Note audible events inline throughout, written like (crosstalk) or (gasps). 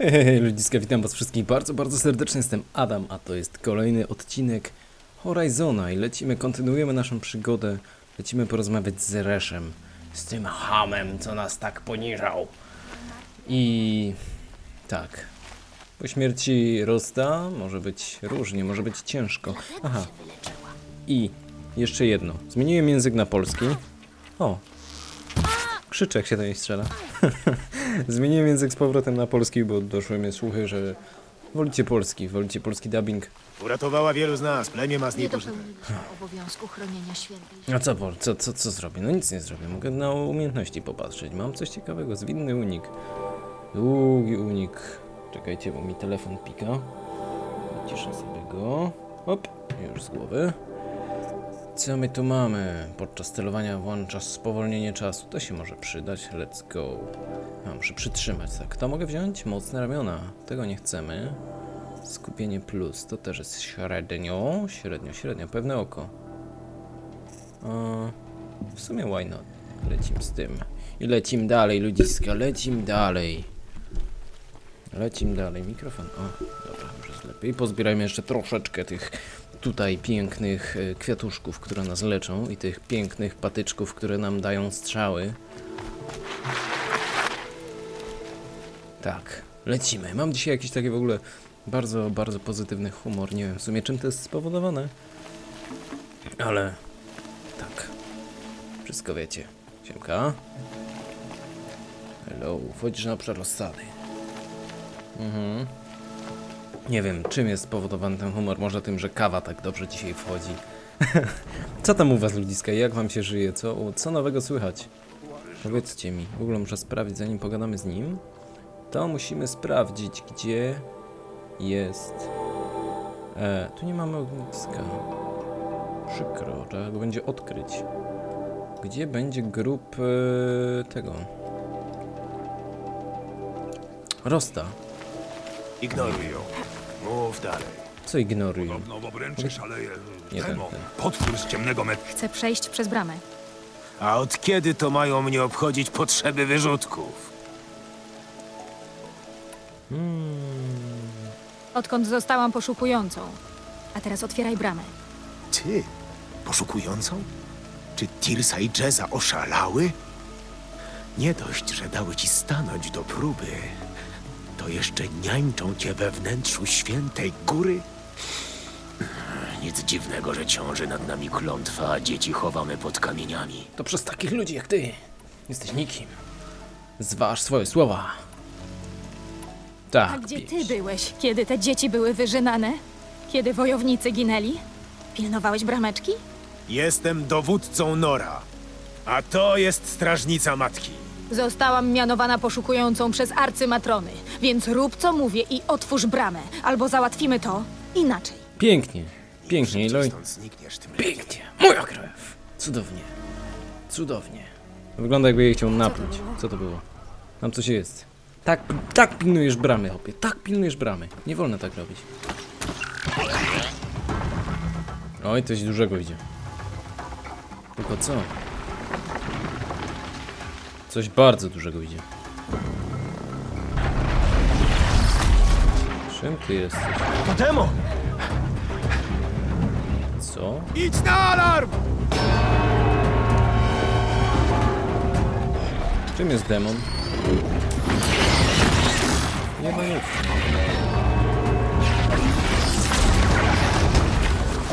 Hej, ludziska, witam was wszystkich bardzo, bardzo serdecznie. Jestem Adam, a to jest kolejny odcinek Horizona i lecimy, kontynuujemy naszą przygodę. Lecimy porozmawiać z Reszem, z tym hamem, co nas tak poniżał. I tak, po śmierci Rosta może być różnie, może być ciężko. Aha, i jeszcze jedno. Zmieniłem język na polski. O, krzyczę jak się do niej strzela. (laughs) Zmieniłem język z powrotem na polski, bo doszły mnie słuchy, że wolicie polski, wolicie polski dubbing. Uratowała wielu z nas, plemię ma z niej Nie pożytek. dopełniliśmy obowiązku chronienia świętej. A co, Pol, co, co, co zrobię? No nic nie zrobię, mogę na umiejętności popatrzeć. Mam coś ciekawego, zwinny unik. Długi unik. Czekajcie, bo mi telefon pika. Wyciszę sobie go. Hop, już z głowy. Co my tu mamy? Podczas celowania włącza spowolnienie czasu. To się może przydać. Let's go. A, muszę przytrzymać, tak. To mogę wziąć? Mocne ramiona. Tego nie chcemy. Skupienie plus. To też jest średnio. Średnio, średnio. Pewne oko. A, w sumie why not? Lecim z tym. I lecim dalej, ludziska. Lecim dalej. Lecim dalej. Mikrofon. O, dobra, już jest lepiej. Pozbierajmy jeszcze troszeczkę tych tutaj pięknych e, kwiatuszków, które nas leczą i tych pięknych patyczków, które nam dają strzały. Tak, lecimy. Mam dzisiaj jakiś taki w ogóle bardzo, bardzo pozytywny humor. Nie wiem w sumie czym to jest spowodowane. Ale tak. Wszystko wiecie. Siemka. Hello. Wchodzisz na obszar rozsady. Mhm. Nie wiem, czym jest spowodowany ten humor. Może tym, że kawa tak dobrze dzisiaj wchodzi. (laughs) co tam u was, ludziska? Jak wam się żyje? Co, co nowego słychać? Powiedzcie mi. W ogóle muszę sprawdzić, zanim pogadamy z nim. To musimy sprawdzić, gdzie jest... E, tu nie mamy ogniska. Przykro, trzeba go będzie odkryć. Gdzie będzie grup e, tego? Rosta. Ignoruj ją. Mów dalej. Co ignoruj? Podobno w obręczy szaleje Nie ten, ten. potwór z ciemnego met. Chcę przejść przez bramę. A od kiedy to mają mnie obchodzić potrzeby wyrzutków? Odkąd zostałam poszukującą. A teraz otwieraj bramę. Ty? Poszukującą? Czy Tirsa i Jeza oszalały? Nie dość, że dały ci stanąć do próby, to jeszcze niańczą cię we wnętrzu świętej góry? Nic dziwnego, że ciąży nad nami klątwa, a dzieci chowamy pod kamieniami. To przez takich ludzi jak ty. Jesteś nikim. Zważ swoje słowa. Tak. A gdzie ty byłeś, kiedy te dzieci były wyżynane? Kiedy wojownicy ginęli? Pilnowałeś brameczki? Jestem dowódcą Nora, a to jest strażnica matki. Zostałam mianowana poszukującą przez arcymatrony, więc rób co mówię i otwórz bramę, albo załatwimy to inaczej. Pięknie. Pięknie, Eloy. stąd znikniesz tym lepiej. Pięknie. Moja krew. Cudownie. Cudownie. Wygląda jakby jej chciał napluć. Co to było? Tam coś jest. Tak, tak pilnujesz bramy, hopie. Tak pilnujesz bramy. Nie wolno tak robić. Oj, coś dużego idzie. Tylko co? Coś bardzo dużego idzie. Czym ty jesteś? To demo! Co? Idź na alarm! Czym jest demon? Nie ma nic.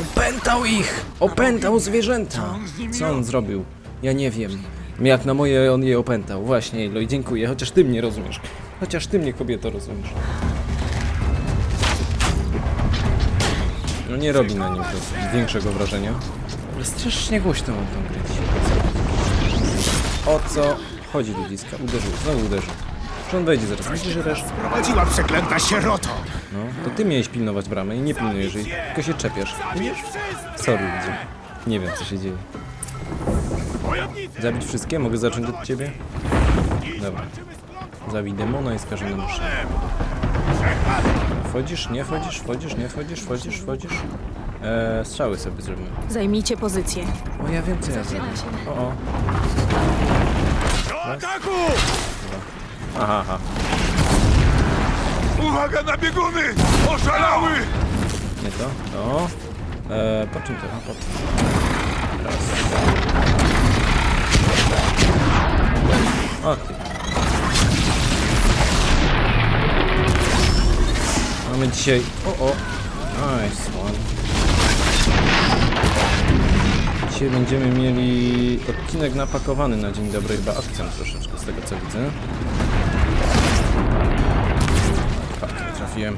Opętał ich! Opętał zwierzęta! Co on zrobił? Ja nie wiem. Jak na moje on je opętał. Właśnie, Eloy, dziękuję. Chociaż ty mnie rozumiesz. Chociaż ty mnie, kobieto, rozumiesz. No nie robi na nim to większego wrażenia. Ale strasznie głośno mam tą grę. O co chodzi ludziska? Uderzył, znowu uderzył. Czy on wejdzie zaraz? Widzisz, że też? Prowadziła przeklęta sieroto! No, to ty miałeś pilnować bramy i nie pilnujesz jej, tylko się czepiasz. Widzisz? Sorry, ludzie. Nie wiem, co się dzieje. Zabić wszystkie? Mogę zacząć od ciebie? Dobra. Zabij demona i skażę na muszę. Wchodzisz, nie wchodzisz, wchodzisz, nie wchodzisz, wchodzisz, wchodzisz. Eee, strzały sobie zrobimy. Zajmijcie pozycję. O, ja wiem, co ja zrobię. O, o. Do ataku! Aha, aha. Uwaga na bieguny! Oszalały! Nie to? To. E, po czym to? A, po O ty. Mamy dzisiaj... O, o. Nice one. Dzisiaj będziemy mieli odcinek napakowany na dzień dobry, chyba akcent troszeczkę z tego co widzę. Tak, trafiłem.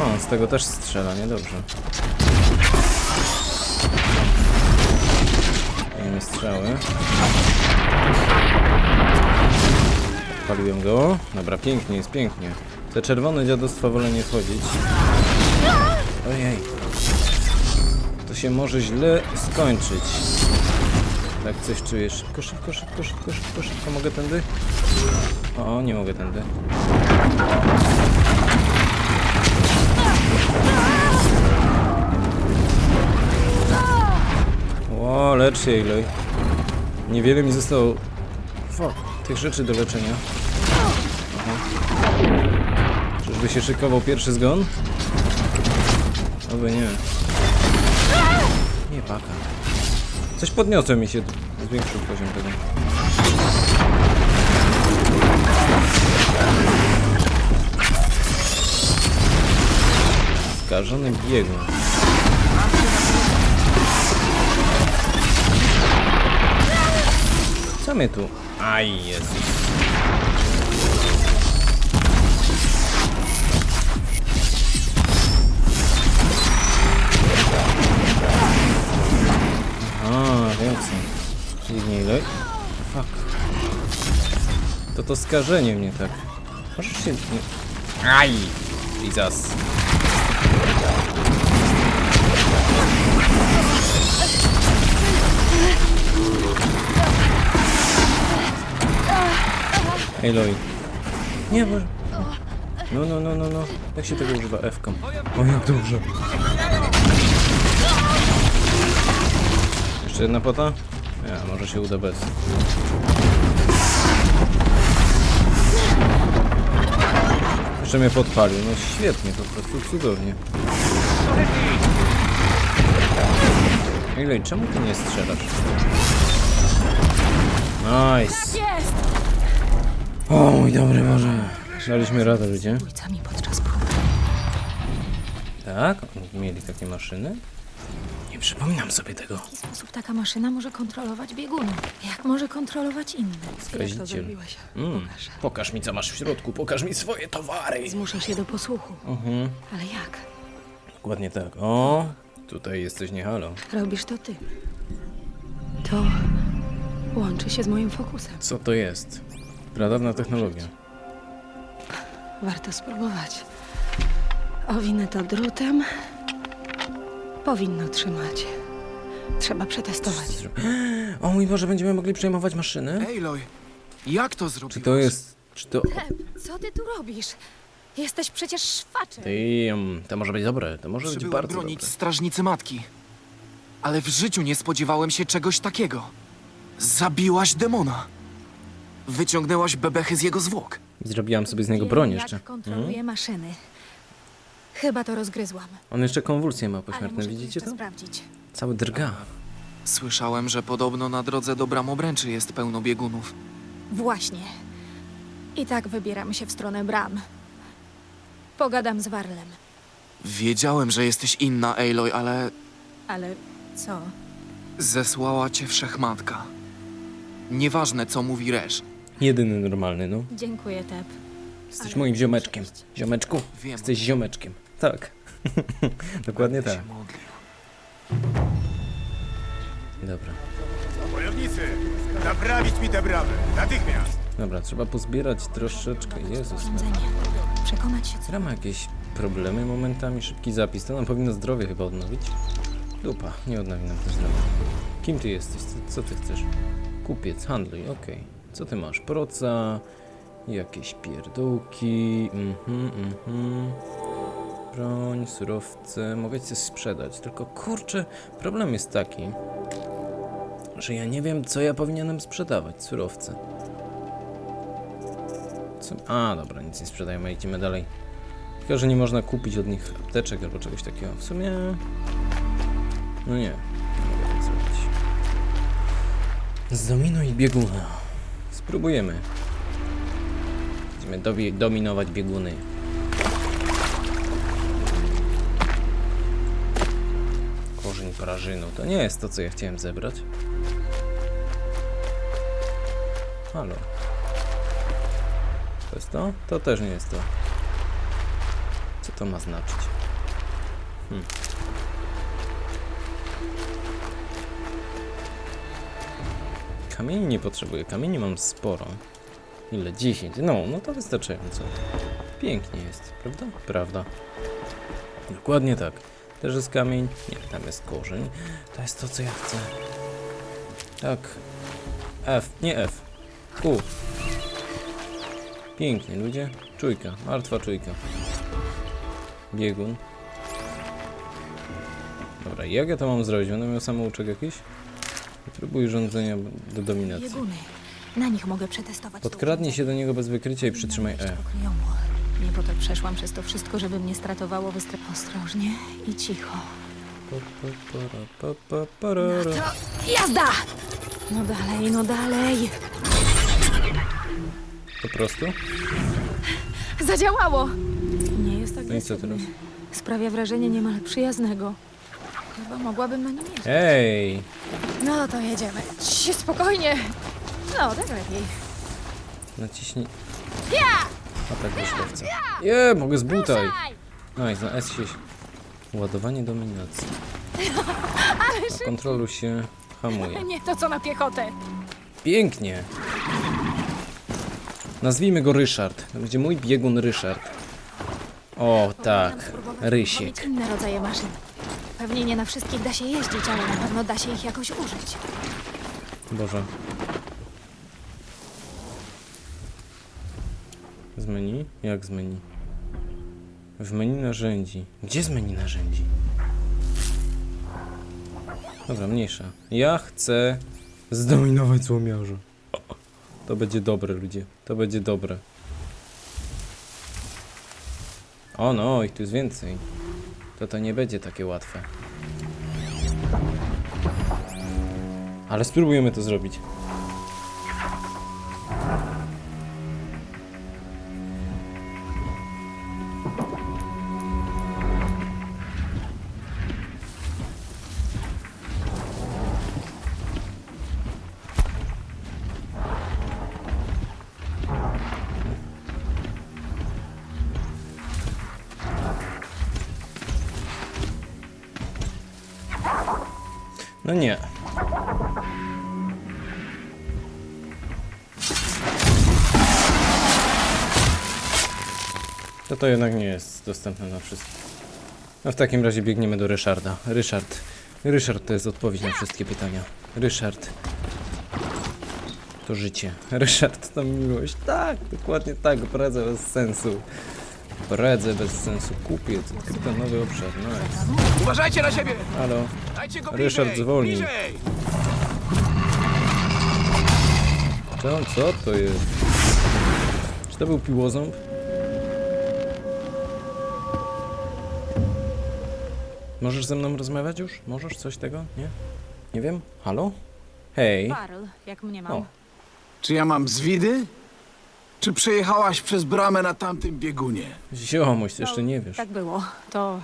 O, z tego też strzela, niedobrze. Dajemy strzały. Paliłem go. Dobra, pięknie, jest pięknie. Te czerwone dziadostwa wolę nie wchodzić. Ojej. To się może źle skończyć. Tak coś czuję. Szybko, szybko, szybko, szybko, szybko, szybko. Mogę tędy? O, nie mogę tędy. O, lecz się Aloy. Niewiele mi zostało Fuck, tych rzeczy do leczenia. Aha. Czyżby się szykował pierwszy zgon? Oby nie. Nie paka. Coś podniosło mi się, zwiększył poziom tego. Skażony biegun. Co tu? Aj, Jezus. A, więcej. Czyli nie ile? Fuck. To to skażenie mnie tak. Możesz się... Aj! Jesus. Aloy. Nie, bo... No, no, no, no, no. Jak się tego używa F-ką? O, jak dobrze. Jeszcze jedna pota? Nie, może się uda bez. Jeszcze mnie podpalił. No świetnie, po prostu cudownie. Aloy, czemu ty nie strzelasz? Nice. O mój dobry Boże. Daliśmy radę, ludzie. Zabójcami podczas próby. Tak? Mieli takie maszyny? Nie przypominam sobie tego. W jaki sposób taka maszyna może kontrolować bieguny? Jak może kontrolować inne? Jak to Skaziciel. zrobiłeś? Mm. Pokaż. Pokaż mi, co masz w środku, pokaż mi swoje towary. Zmuszasz je do posłuchu. Mhm. Ale jak? Dokładnie tak. O, tutaj jesteś nie halo. Robisz to ty. To łączy się z moim fokusem. Co to jest? Pradawna technologia. Warto spróbować. Owinę to drutem. Powinno trzymać. Trzeba przetestować. (gasps) O mój Boże, będziemy mogli przejmować maszyny? Aloy, jak to Czy zrobiłeś? to jest... Czy to... Co ty tu robisz? Jesteś przecież szwaczem. Damn, to może być dobre, to może być Przybyłem bardzo bronić dobre. strażnicy matki. Ale w życiu nie spodziewałem się czegoś takiego. Zabiłaś demona. Wyciągnęłaś bebechy z jego zwłok. Zrobiłam sobie z niego broń jak jeszcze. Mhm. kontroluję maszyny. Chyba to rozgryzłam. On jeszcze konwulsje ma Ale pośmiertne, muszę to widzicie jeszcze to? sprawdzić. Cały drga. Słyszałem, że podobno na drodze do Bramobręczy jest pełno biegunów. Właśnie. I tak wybieramy się w stronę bram. Pogadam z Warlem. Wiedziałem, że jesteś inna, Aloy, ale Ale co? zesłała cię wszechmatka. Nieważne, co mówi Resz. Jedyny normalny, no. Dziękuję, Tep. Jesteś Ale moim ziomeczkiem. cześć. Ziomeczku, Wiem. jesteś ziomeczkiem. Tak. (laughs) Dokładnie Będę tak. się modlił. Dobra. Wojownicy, naprawić mi te bramy. Natychmiast. Dobra, trzeba pozbierać troszeczkę. Jezus. Urządzenie. Przekonać się, co Gra ma jakieś problemy momentami. Szybki zapis. To nam powinno zdrowie chyba odnowić. Dupa, nie odnowi nam to zdrowie. Kim ty jesteś? Co, co ty chcesz? Kupiec, handluj, okej. Co ty masz? Proca, jakieś pierdółki, mhm, mhm. Broń, surowce, mogę ci coś sprzedać. Tylko kurczę, problem jest taki, że ja nie wiem, co ja powinienem sprzedawać. Surowce. Co? A, dobra, nic nie sprzedajemy, idziemy dalej. Tylko, że nie można kupić od nich apteczek albo czegoś takiego. W sumie... No nie, nie mogę tak zrobić. Zdominuj bieguna. Spróbujemy. Będziemy dominować bieguny. Korzeń prażynu. To nie jest to, co ja chciałem zebrać. Halo. To jest to? To też nie jest to. Co to ma znaczyć? Hmm. Kamieni nie potrzebuję. Kamieni mam sporo. Ile? 10. No, no to wystarczająco. Pięknie jest, prawda? Prawda. Dokładnie tak. Też jest kamień. Nie, tam jest korzeń. To jest to, co ja chcę. Tak. F, nie F. U. Pięknie, ludzie. Czujka, martwa czujka. Biegun. Dobra, jak ja to mam zrobić? Będę miał samouczek jakiś? Próbuj rządzenia do dominacji. Bieguny. Na nich mogę przetestować. to Podkradnij się do niego bez wykrycia i przytrzymaj E. Nie po to przeszłam przez to wszystko, żeby mnie stratowało wystre... Ostrożnie i cicho. Pa, pa, para, pa, pa, parara. To jazda! No dalej, no dalej. Po prostu? Zadziałało! Nie jest No i co teraz? Sprawia wrażenie niemal przyjaznego. Chyba mogłabym na nim jeździć. Hej! No to jedziemy. Ci, spokojnie. No, tak lepiej. Naciśnij. Atak wyszlewca. Je, mogę z butaj. Nice, na S się... Ładowanie dominacji. (laughs) Kontrolu się hamuje. Nie to co na piechotę. Pięknie. Nazwijmy go Ryszard. To będzie mój biegun Ryszard. O, tak. Rysiek. Inne rodzaje maszyn. Pewnie nie na wszystkich da się jeździć, ale na pewno da się ich jakoś użyć. Boże. Z menu? Jak z menu? W menu narzędzi. Gdzie z menu narzędzi? Dobra, mniejsza. Ja chcę zdominować złomiarza. To będzie dobre, ludzie. To będzie dobre. O no, ich tu jest więcej. To to nie będzie takie łatwe. Ale spróbujemy to zrobić. Dostępne na wszystkich. No w takim razie biegniemy do Ryszarda. Ryszard. Ryszard to jest odpowiedź na wszystkie pytania. Ryszard. To życie. (laughs) Ryszard to miłość. Tak, dokładnie tak. Bredzę bez sensu. Bredzę bez sensu. Kupiec. Odkryto nowy obszar. Nice. Uważajcie na siebie! Halo. Dajcie go Ryszard, bliżej! Co, co to jest? Czy to był piłoząb? Możesz ze mną rozmawiać już? Możesz coś tego? Nie? Nie wiem? Halo? Hej. Barl, jak mnie mam. O. Czy ja mam zwidy? Czy przejechałaś przez bramę na tamtym biegunie? Ziomość, jeszcze nie wiesz. Tak było. To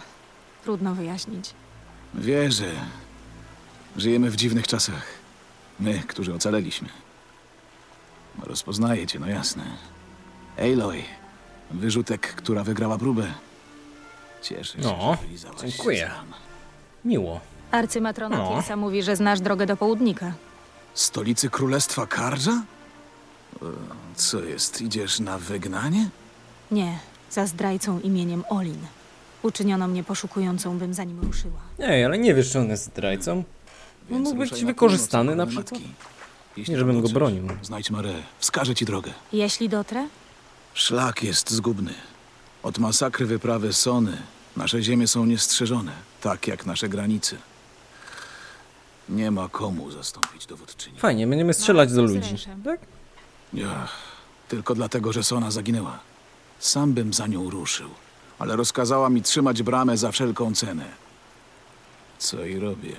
trudno wyjaśnić. Wierzę. Żyjemy w dziwnych czasach. My, którzy ocaleliśmy. Rozpoznaję cię, no jasne. Aloy, wyrzutek, która wygrała próbę. Cieszę się, No, że wylizałaś się dziękuję. Miło. Arcymatrona No. Mówi, że znasz drogę do południka. Stolicy Królestwa Kardża? E, Co jest, idziesz na wygnanie? Nie, za zdrajcą imieniem Olin. Uczyniono mnie poszukującą, bym za nim ruszyła. Ej, ale nie wiesz, czy on jest zdrajcą? Więc mógł być na wykorzystany północ, na matki. przykład. Jeśli Nie, żebym go dotrzesz, bronił. Znajdź Marę, wskażę ci drogę. Jeśli dotrę? Szlak jest zgubny. Od masakry wyprawy Sony nasze ziemie są niestrzeżone, tak jak nasze granice. Nie ma komu zastąpić dowódczyni. Fajnie, będziemy strzelać do ludzi. ręszem. Tak? Ach, Tylko dlatego, że Sona zaginęła. Sam bym za nią ruszył, ale rozkazała mi trzymać bramę za wszelką cenę. Co i robię.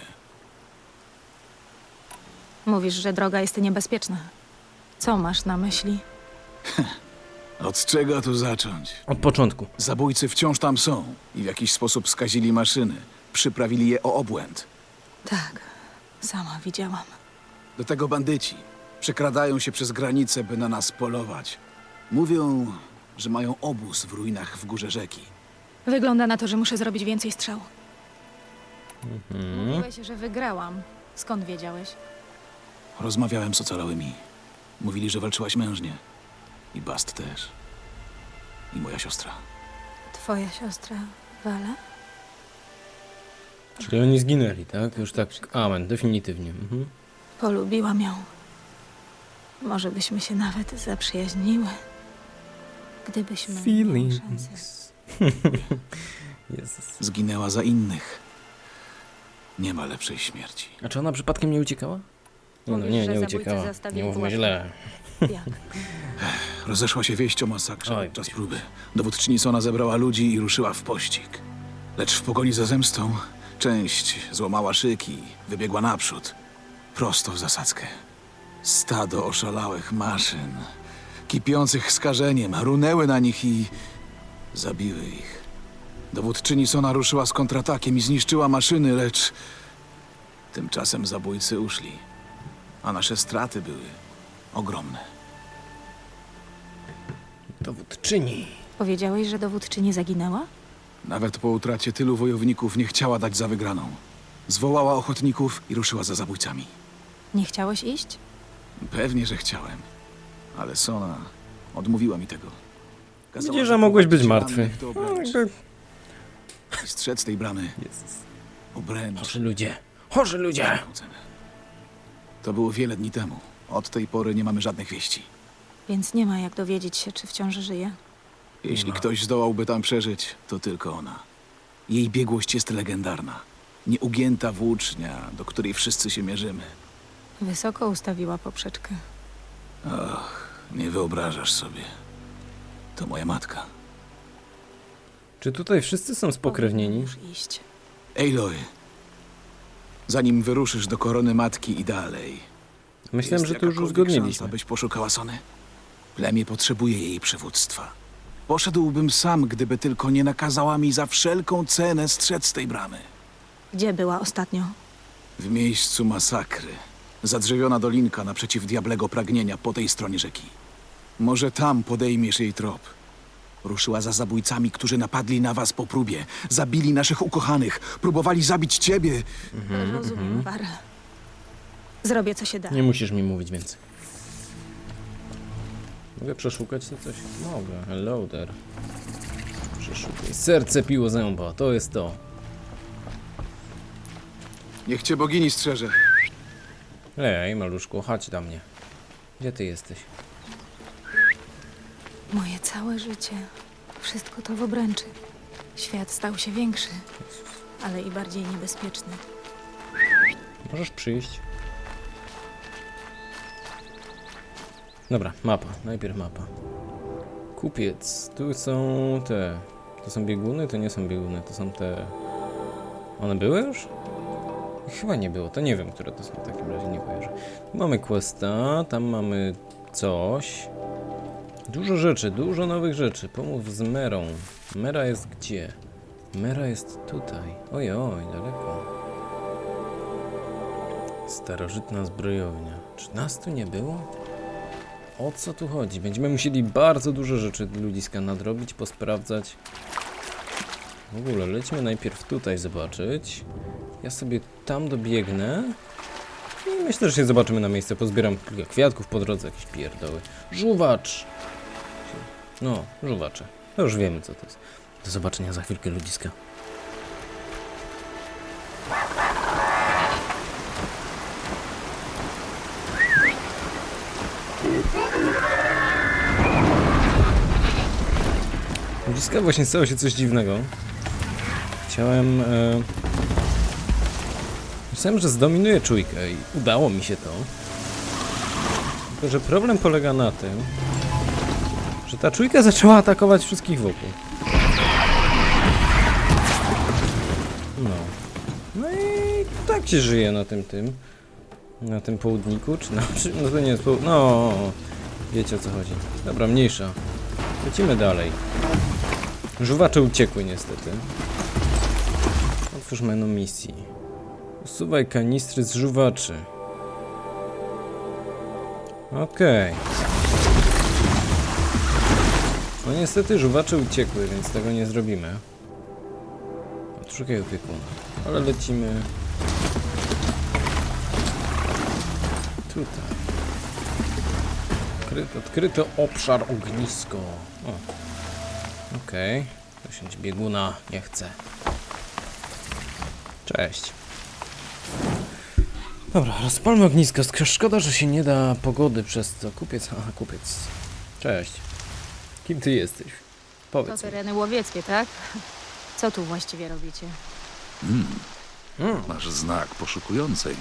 Mówisz, że droga jest niebezpieczna. Co masz na myśli? (laughs) Od czego tu zacząć? Od początku. Zabójcy wciąż tam są i w jakiś sposób skazili maszyny. Przyprawili je o obłęd. Tak, sama widziałam. Do tego bandyci przekradają się przez granicę, by na nas polować. Mówią, że mają obóz w ruinach w górze rzeki. Wygląda na to, że muszę zrobić więcej strzał. Mówiłeś, że wygrałam. Skąd wiedziałeś? Rozmawiałem z ocalałymi. Mówili, że walczyłaś mężnie. I Bast też. I moja siostra. Twoja siostra, Wala? Czyli oni zginęli, tak? Już tak. Amen, definitywnie. Mhm. Polubiłam ją. Może byśmy się nawet zaprzyjaźniły. Gdybyśmy miały szansę. (laughs) Jezus. Zginęła za innych. Nie ma lepszej śmierci. A czy ona przypadkiem nie uciekała? Nie, no, Mówisz, nie, że nie zabójcy uciekała. Nie mówmy pułapkę. źle. Jak? (laughs) Rozeszła się wieść o masakrze Oj, podczas próby. Dowódczyni Sona zebrała ludzi i ruszyła w pościg. Lecz w pogoni za zemstą część złamała szyki, wybiegła naprzód. Prosto w zasadzkę. Stado oszalałych maszyn, kipiących skażeniem, runęły na nich i zabiły ich. Dowódczyni Sona ruszyła z kontratakiem i zniszczyła maszyny, lecz tymczasem zabójcy uszli. A nasze straty były ogromne. Dowódczyni. Powiedziałeś, że dowódczyni zaginęła? Nawet po utracie tylu wojowników nie chciała dać za wygraną. Zwołała ochotników i ruszyła za zabójcami. Nie chciałeś iść? Pewnie, że chciałem. Ale Sona odmówiła mi tego. Kazała Widzisz, że mogłeś być martwy. rannych do No, obręczy jakby... I strzec tej bramy Jezus. obręcz. Chorzy ludzie. Chorzy ludzie! za cenę. To było wiele dni temu. Od tej pory nie mamy żadnych wieści. Więc nie ma jak dowiedzieć się, czy wciąż żyje. Jeśli ktoś zdołałby tam przeżyć, to tylko ona. Jej biegłość jest legendarna. Nieugięta włócznia, do której wszyscy się mierzymy. Wysoko ustawiła poprzeczkę. Nie wyobrażasz sobie. To moja matka. Czy tutaj wszyscy są spokrewnieni? Już iść. Aloy, zanim wyruszysz do korony matki i dalej. Myślałem, że to już jakakolwiek uzgodniliśmy. Byś poszukała Sony? Plemię potrzebuje jej przywództwa. Poszedłbym sam, gdyby tylko nie nakazała mi za wszelką cenę strzec tej bramy. Gdzie była ostatnio? W miejscu masakry. Zadrzewiona dolinka naprzeciw diablego pragnienia po tej stronie rzeki. Może tam podejmiesz jej trop. Ruszyła za zabójcami, którzy napadli na was po próbie. Zabili naszych ukochanych. Próbowali zabić ciebie. Rozumiem, Warel. Zrobię, co się da. Nie musisz mi mówić więcej. Mogę przeszukać to coś? Mogę. Hello there. Przeszukaj. Serce piło zęba. To jest to. Niech cię bogini strzeże. Ej, maluszku, chodź do mnie. Gdzie ty jesteś? Moje całe życie. Wszystko to w obręczy. Świat stał się większy, ale i bardziej niebezpieczny. Możesz przyjść? Dobra, mapa. Najpierw mapa. Kupiec. Tu są te. To są bieguny? To nie są bieguny, to są te. One były już? Chyba nie było, to nie wiem, które to są w takim razie, nie kojarzę. Mamy questa, tam mamy coś. Dużo rzeczy, dużo nowych rzeczy. Pomów z Merą. Mera jest gdzie? Mera jest tutaj. Oj, oj, daleko. Starożytna zbrojownia. Czy nas tu nie było? O co tu chodzi? Będziemy musieli bardzo dużo rzeczy ludziska nadrobić, posprawdzać. W ogóle lećmy najpierw tutaj zobaczyć. Ja sobie tam dobiegnę. I myślę, że się zobaczymy na miejsce. Pozbieram kilka kwiatków po drodze, jakieś pierdoły. Żuwacz! No, żuwacze. To już wiemy co to jest. Do zobaczenia za chwilkę ludziska. Ludziska właśnie stało się coś dziwnego. Chciałem... E... Myślałem, że zdominuję czujkę i udało mi się to. Tylko, że problem polega na tym, Że ta czujka zaczęła atakować wszystkich wokół. No. No i tak się żyje na tym tym. Na tym południku, czy na... No to nie jest południk. No, wiecie o co chodzi. Dobra, mniejsza. Lecimy dalej. Żuwacze uciekły niestety. Otwórz menu misji. Usuwaj kanistry z żuwaczy. Okej. No niestety żuwacze uciekły, więc tego nie zrobimy. Odszukaj opiekuna. Ale lecimy... Tutaj. Odkryto, odkryto obszar ognisko. Okej. Okay. bieguna nie chce. Cześć. Dobra, rozpalmy ognisko. Sk- Szkoda, że się nie da pogody przez to. Kupiec, aha, kupiec. Cześć. Kim ty jesteś? To Powiedz. mi. tereny łowieckie, tak? Co tu właściwie robicie? Mm. Masz znak poszukującej.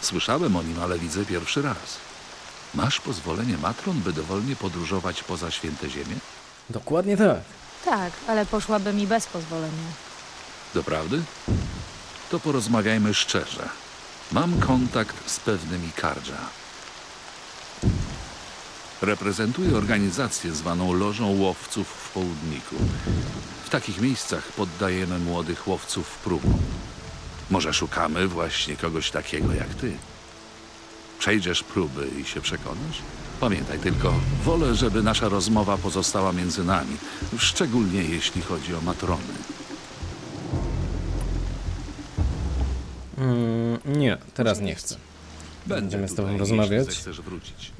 Słyszałem o nim, ale widzę pierwszy raz. Masz pozwolenie matron, by dowolnie podróżować poza święte ziemię? Dokładnie tak. Tak, ale poszłabym i bez pozwolenia. Doprawdy? To porozmawiajmy szczerze. Mam kontakt z pewnymi Kardża. Reprezentuję organizację zwaną Lożą Łowców w Południku. W takich miejscach poddajemy młodych łowców próbom. Może szukamy właśnie kogoś takiego jak ty. Przejdziesz próby i się przekonasz? Pamiętaj tylko, wolę, żeby nasza rozmowa pozostała między nami, szczególnie jeśli chodzi o matrony. Mm, nie, teraz nie chcę. Będziemy z tobą rozmawiać.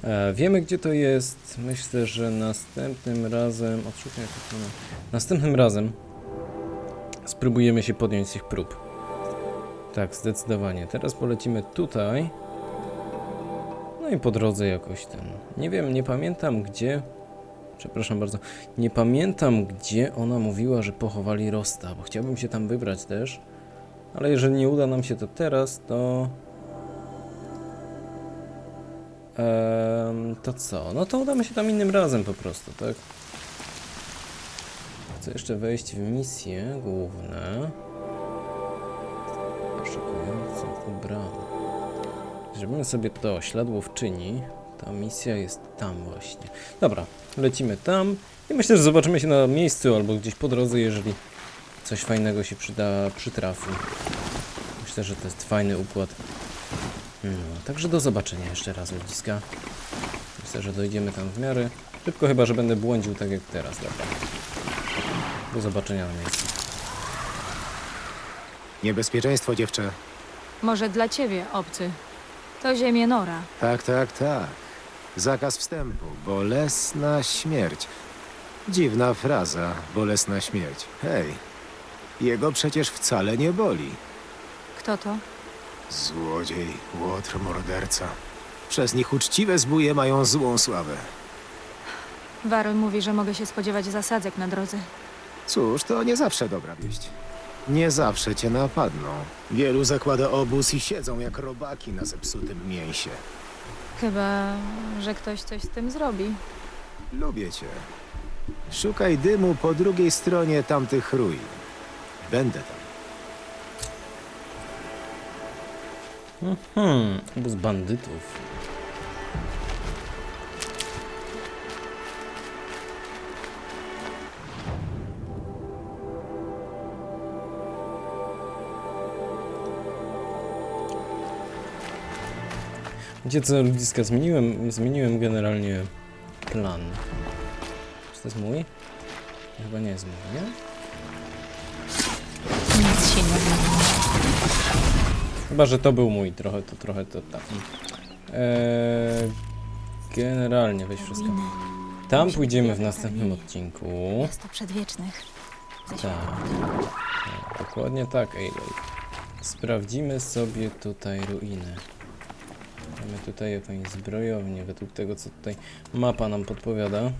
E, wiemy gdzie to jest. Myślę, że następnym razem. Odszukaj opiekuna. Następnym razem spróbujemy się podjąć tych prób. Tak, zdecydowanie. Teraz polecimy tutaj. No i po drodze jakoś ten. Nie wiem, nie pamiętam gdzie. Przepraszam bardzo. Nie pamiętam gdzie ona mówiła, że pochowali Rosta, bo chciałbym się tam wybrać też. Ale jeżeli nie uda nam się to teraz, to Ehm, to co? No to udamy się tam innym razem po prostu, tak? Chcę jeszcze wejść w misje główne. Poszukujący ubrany. Zrobimy sobie to, ślad łowczyni. Ta misja jest tam właśnie. Dobra, lecimy tam i myślę, że zobaczymy się na miejscu albo gdzieś po drodze, jeżeli coś fajnego się przyda, przytrafi. Myślę, że to jest fajny układ. No, także do zobaczenia jeszcze raz ludziska. Myślę, że dojdziemy tam w miarę szybko, chyba że będę błądził tak jak teraz. Dobra. Do zobaczenia na miejscu. Niebezpieczeństwo, dziewczę. Może dla ciebie, obcy. To ziemię Nora. Tak, tak, tak. Zakaz wstępu. Bolesna śmierć. Dziwna fraza. Bolesna śmierć. Hej. Jego przecież wcale nie boli. Kto to? Złodziej, łotr, morderca. Przez nich uczciwe zbóje mają złą sławę. Warol mówi, że mogę się spodziewać zasadzek na drodze. Cóż, to nie zawsze dobra wieść. Nie zawsze cię napadną. Wielu zakłada obóz i siedzą jak robaki na zepsutym mięsie. Chyba, że ktoś coś z tym zrobi. Lubię cię. Szukaj dymu po drugiej stronie tamtych ruin. Będę tam. Hmm, obóz bandytów. Wiecie co, ludziska, zmieniłem, zmieniłem generalnie plan. Czy to jest mój? Chyba nie jest mój, nie? Nic się nie zmieni. Chyba, że to był mój, trochę to, trochę to tam. Eee, generalnie weź wszystko. Tam pójdziemy w następnym odcinku. Miasto przedwiecznych. Ze Tak. tak dokładnie tak, Aloy. Sprawdzimy sobie tutaj ruiny. Mamy tutaj jakąś zbrojownię, według tego co tutaj mapa nam podpowiada.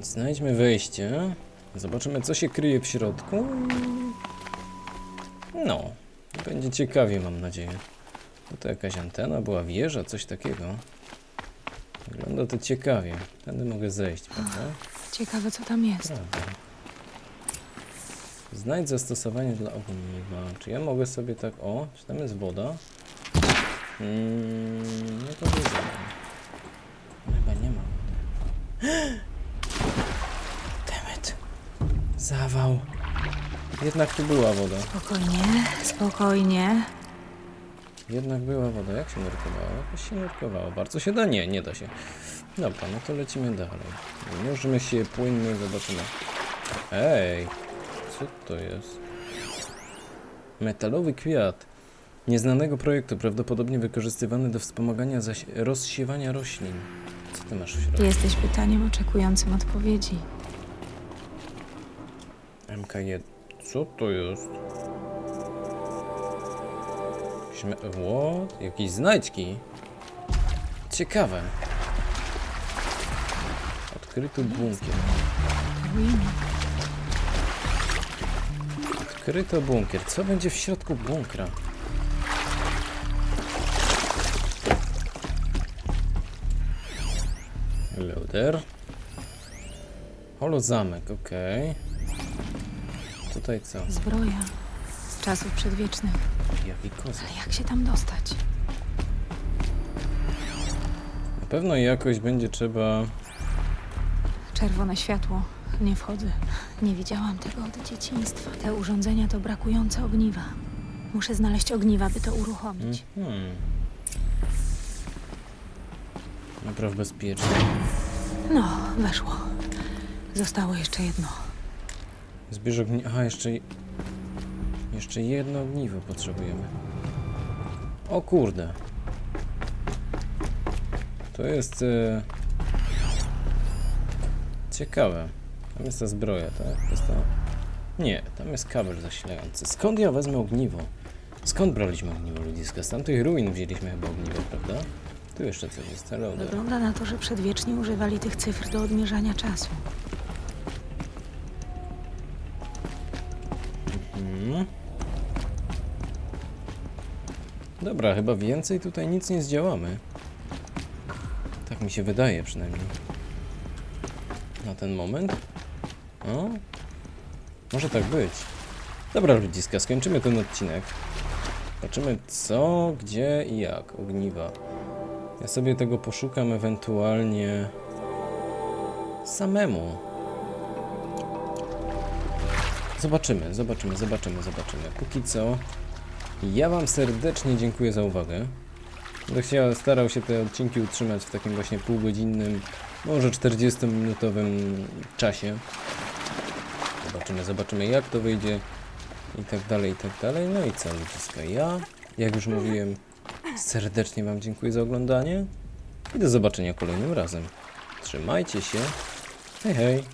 Znajdźmy wejście. Zobaczymy co się kryje w środku. No, będzie ciekawie mam nadzieję. To, to jakaś antena, była wieża, coś takiego. Wygląda to ciekawie. Tędy mogę zejść, prawda? Ciekawe, co tam jest. Prawda. Znajdź zastosowanie dla ogniwa. Czy ja mogę sobie tak... O, czy tam jest woda? Mm, nie powiedziałem. Chyba nie ma wody. (gasps) Demet. Zawał. Jednak tu była woda. Spokojnie, spokojnie. Jednak była woda. Jak się nurkowało? Jakoś się nurkowało. Bardzo się da? Nie, nie da się. Dobra, no to lecimy dalej. Możemy się płynnie, zobaczymy. Ej, co to jest? Metalowy kwiat. Nieznanego projektu, prawdopodobnie wykorzystywany do wspomagania rozsiewania roślin. Co ty masz w środku? Jesteś pytaniem oczekującym odpowiedzi. MK1. Co to jest? What? Jakieś znajdźki? Ciekawe. Odkryto bunkier. Odkryto bunkier. Co będzie w środku bunkra? Loader. Holozamek, okej. Tutaj co? Zbroja. Z czasów przedwiecznych. Jaki kozak. Ale jak się tam dostać? Na pewno jakoś będzie trzeba... Czerwone światło. Nie wchodzę. Nie widziałam tego od dzieciństwa. Te urządzenia to brakujące ogniwa. Muszę znaleźć ogniwa, by to uruchomić. Hmm. Napraw bezpiecznie. No, weszło. Zostało jeszcze jedno. Zbierz ogniwo. Aha, jeszcze... Jeszcze jedno ogniwo potrzebujemy. O kurde. To jest... E... Ciekawe. Tam jest ta zbroja, tak? To jest ta... Nie, tam jest kabel zasilający. Skąd ja wezmę ogniwo? Skąd braliśmy ogniwo ludziska? Z tamtych ruin wzięliśmy chyba ogniwo, prawda? Tu jeszcze coś jest. There. Wygląda na to, że przedwieczni używali tych cyfr do odmierzania czasu. Dobra, chyba więcej tutaj nic nie zdziałamy. Tak mi się wydaje przynajmniej. Na ten moment. O, może tak być. Dobra, ludziska, skończymy ten odcinek. Zobaczymy co, gdzie i jak. Ogniwa. Ja sobie tego poszukam ewentualnie samemu. Zobaczymy, zobaczymy, zobaczymy, zobaczymy. Póki co, ja Wam serdecznie dziękuję za uwagę. Będę chciał, starał się te odcinki utrzymać w takim właśnie półgodzinnym, może 40-minutowym czasie. Zobaczymy, zobaczymy jak to wyjdzie i tak dalej, i tak dalej. No i co, ludziska, ja, jak już mówiłem, serdecznie Wam dziękuję za oglądanie i do zobaczenia kolejnym razem. Trzymajcie się. Hej, hej.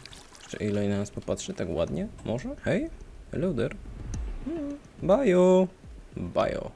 Jeszcze Aloy na nas popatrzy tak ładnie? Może? Hej? Hello there. Mm, Bajo. bio.